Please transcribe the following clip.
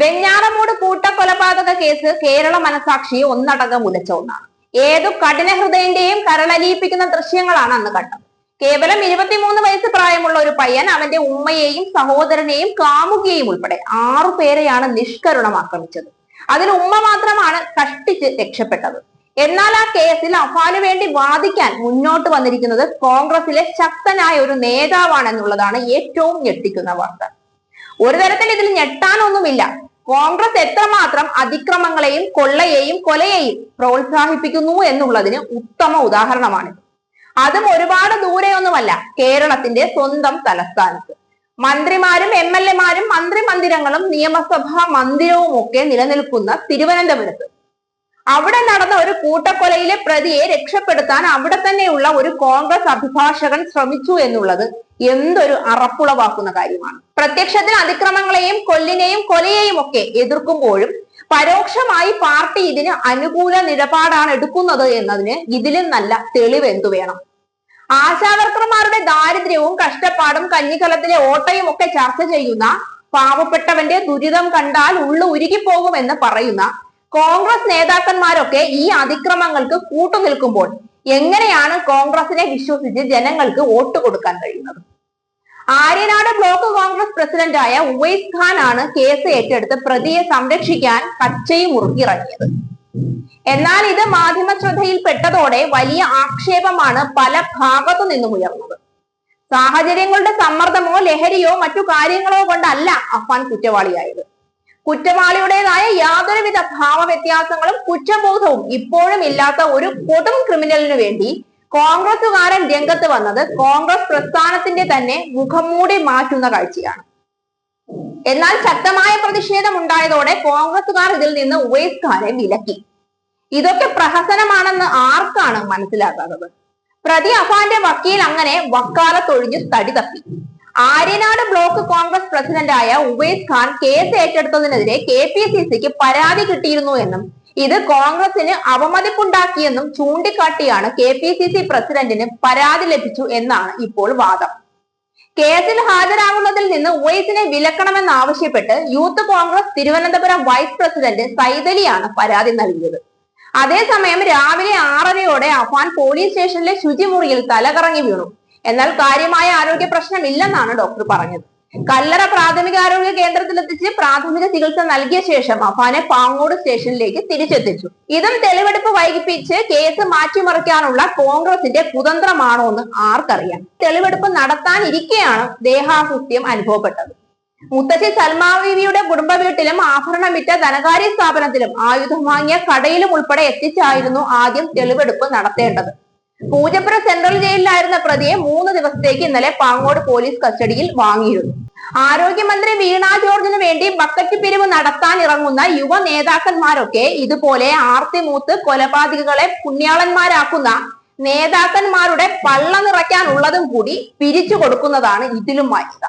Venjaramoodu കൂട്ടക്കൊലപാതക case Kerala മനസാക്ഷിയെ ഒന്നടങ്കം ഉലച്ച ഒന്നാണ്. ഏതു കഠിന ഹൃദയന്റെയും കരളലിയിപ്പിക്കുന്ന ദൃശ്യങ്ങളാണ് അന്ന് കണ്ടത്. കേവലം ഇരുപത്തിമൂന്ന് വയസ്സ് പ്രായമുള്ള ഒരു പയ്യൻ അവന്റെ ഉമ്മയെയും സഹോദരനെയും കാമുകിയെയും ഉൾപ്പെടെ ആറു പേരെയാണ് നിഷ്കരുണം ആക്രമിച്ചത് അതിൽ ഉമ്മ മാത്രമാണ് കഷ്ടിച്ച് രക്ഷപ്പെട്ടത്. എന്നാൽ ആ കേസിൽ അഫാന് വേണ്ടി വാദിക്കാൻ മുന്നോട്ട് വന്നിരിക്കുന്നത് കോൺഗ്രസിലെ ശക്തനായ ഒരു നേതാവാണെന്നുള്ളതാണ് ഏറ്റവും ഞെട്ടിക്കുന്ന വാർത്ത. ഒരു തരത്തിൽ ഇതിൽ ഞെട്ടാനൊന്നുമില്ല. കോൺഗ്രസ് എത്രമാത്രം അതിക്രമങ്ങളെയും കൊള്ളയെയും കൊലയെയും പ്രോത്സാഹിപ്പിക്കുന്നു എന്നുള്ളതിന് ഉത്തമ ഉദാഹരണമാണ്. അതും ഒരുപാട് ദൂരെയൊന്നുമല്ല കേരളത്തിന്റെ സ്വന്തം തലസ്ഥാനത്ത്. മന്ത്രിമാരും എം എൽ എമാരും മന്ത്രി മന്ദിരങ്ങളും നിയമസഭാ മന്ദിരവും ഒക്കെ നിലനിൽക്കുന്ന തിരുവനന്തപുരത്ത്. അവിടെ നടന്ന ഒരു കൂട്ടക്കൊലയിലെ പ്രതിയെ രക്ഷപ്പെടുത്താൻ അവിടെ തന്നെയുള്ള ഒരു കോൺഗ്രസ് അഭിഭാഷകൻ ശ്രമിച്ചു എന്നുള്ളത് എന്തൊരു അറപ്പുളവാക്കുന്ന കാര്യമാണ്. പ്രത്യക്ഷത്തിൽ അതിക്രമങ്ങളെയും കൊല്ലിനെയും കൊലയെയും ഒക്കെ എതിർക്കുമ്പോഴും പരോക്ഷമായി പാർട്ടി ഇതിന് അനുകൂല നിലപാടാണ് എടുക്കുന്നത് എന്നതിന് ഇതിലും നല്ല തെളിവ് എന്തു വേണം? ആശാവർക്കർമാരുടെ ദാരിദ്ര്യവും കഷ്ടപ്പാടും കഞ്ഞിക്കലത്തിലെ ഓട്ടയും ഒക്കെ ചർച്ച ചെയ്യുന്ന പാവപ്പെട്ടവന്റെ ദുരിതം കണ്ടാൽ ഉള്ളു ഉരുകിപ്പോകുമെന്ന് പറയുന്ന കോൺഗ്രസ് നേതാക്കന്മാരൊക്കെ ഈ അതിക്രമങ്ങൾക്ക് കൂട്ടുനിൽക്കുമ്പോൾ എങ്ങനെയാണ് കോൺഗ്രസിനെ വിശ്വസിച്ച് ജനങ്ങൾക്ക് വോട്ട് കൊടുക്കാൻ കഴിയുന്നത്? ആര്യനാട് ബ്ലോക്ക് കോൺഗ്രസ് പ്രസിഡന്റായ ഉവൈസ് ഖാൻ ആണ് കേസ് ഏറ്റെടുത്ത് പ്രതിയെ സംരക്ഷിക്കാൻ പച്ചയും മുറുകിറങ്ങിയത് എന്നാൽ ഇത് മാധ്യമ ശ്രദ്ധയിൽപ്പെട്ടതോടെ വലിയ ആക്ഷേപമാണ് പല ഭാഗത്തു നിന്നും ഉയർന്നത്. സാഹചര്യങ്ങളുടെ സമ്മർദ്ദമോ ലഹരിയോ മറ്റു കാര്യങ്ങളോ കൊണ്ടല്ല അഫാൻ കുറ്റവാളിയായത്. കുറ്റവാളിയുടേതായ യാതൊരുവിധ ഭാവവ്യത്യാസങ്ങളും കുറ്റബോധവും ഇപ്പോഴും ഇല്ലാത്ത ഒരു കൊടും ക്രിമിനലിനു വേണ്ടി കോൺഗ്രസുകാരൻ രംഗത്ത് വന്നത് കോൺഗ്രസ് പ്രസ്ഥാനത്തിന്റെ തന്നെ മുഖംമൂടി മാറ്റുന്ന കാഴ്ചയാണ്. എന്നാൽ ശക്തമായ പ്രതിഷേധം ഉണ്ടായതോടെ കോൺഗ്രസുകാർ ഇതിൽ നിന്ന് ഉവൈസ് ഖാനെ വിലക്കി. ഇതൊക്കെ പ്രഹസനമാണെന്ന് ആർക്കാണ് മനസ്സിലാകാത്തത്? പ്രതി അഫാന്റെ വക്കീൽ അങ്ങനെ വക്കാലത്തൊഴിഞ്ഞ് തടി തപ്പി. ആര്യനാട് ബ്ലോക്ക് കോൺഗ്രസ് പ്രസിഡന്റായ ഉവൈസ് ഖാൻ കേസ് ഏറ്റെടുത്തതിനെതിരെ കെ പി സി സിക്ക് പരാതി കിട്ടിയിരുന്നു എന്നും ഇത് കോൺഗ്രസിന് അവമതിപ്പുണ്ടാക്കിയെന്നും ചൂണ്ടിക്കാട്ടിയാണ് കെ പി സി സി പ്രസിഡന്റിന് പരാതി ലഭിച്ചു എന്നാണ് ഇപ്പോൾ വാദം. കേസിൽ ഹാജരാകുന്നതിൽ നിന്ന് ഉവൈസിനെ വിലക്കണമെന്നാവശ്യപ്പെട്ട് youth Congress Thiruvananthapuram vice president സൈതലിയാണ് പരാതി നൽകിയത്. അതേസമയം രാവിലെ ആറരയോടെ അഫാൻ പോലീസ് സ്റ്റേഷനിലെ ശുചിമുറിയിൽ തലകറങ്ങി വീണു. എന്നാൽ കാര്യമായ ആരോഗ്യ പ്രശ്നമില്ലെന്നാണ് ഡോക്ടർ പറഞ്ഞത്. കല്ലറ പ്രാഥമിക ആരോഗ്യ കേന്ദ്രത്തിലെത്തിച്ച് പ്രാഥമിക ചികിത്സ നൽകിയ ശേഷം അഫാനെ പാങ്ങോട് സ്റ്റേഷനിലേക്ക് തിരിച്ചെത്തിച്ചു. ഇതും തെളിവെടുപ്പ് വൈകിപ്പിച്ച് കേസ് മാറ്റിമറിക്കാനുള്ള കോൺഗ്രസിന്റെ കുതന്ത്രമാണോ എന്ന് ആർക്കറിയാം. തെളിവെടുപ്പ് നടത്താനിരിക്കെയാണ് ദേഹാകൃത്യം അനുഭവപ്പെട്ടത്. മുത്തശ്ശി സൽമാ ബീവിയുടെ കുടുംബ വീട്ടിലും ആഭരണം വിറ്റ ധനകാര്യ സ്ഥാപനത്തിലും ആയുധം വാങ്ങിയ കടയിലും ഉൾപ്പെടെ എത്തിച്ചായിരുന്നു ആദ്യം തെളിവെടുപ്പ് നടത്തേണ്ടത്. പൂജപ്പുര സെൻട്രൽ ജയിലിലായിരുന്ന പ്രതിയെ മൂന്ന് ദിവസത്തേക്ക് ഇന്നലെ പാങ്ങോട് പോലീസ് കസ്റ്റഡിയിൽ വാങ്ങിയിരുന്നു. ആരോഗ്യമന്ത്രി വീണ ജോർജിന് വേണ്ടി ബക്കറ്റ് പിരിവ് നടത്താൻ ഇറങ്ങുന്ന യുവ നേതാക്കന്മാരൊക്കെ ഇതുപോലെ ആർത്തിമൂത്ത് കൊലപാതകികളെ പുണ്യാളന്മാരാക്കുന്ന നേതാക്കന്മാരുടെ പള്ള നിറയ്ക്കാനുള്ളതും കൂടി പിരിച്ചു കൊടുക്കുന്നതാണ് ഇതിലും വായിക്കുക.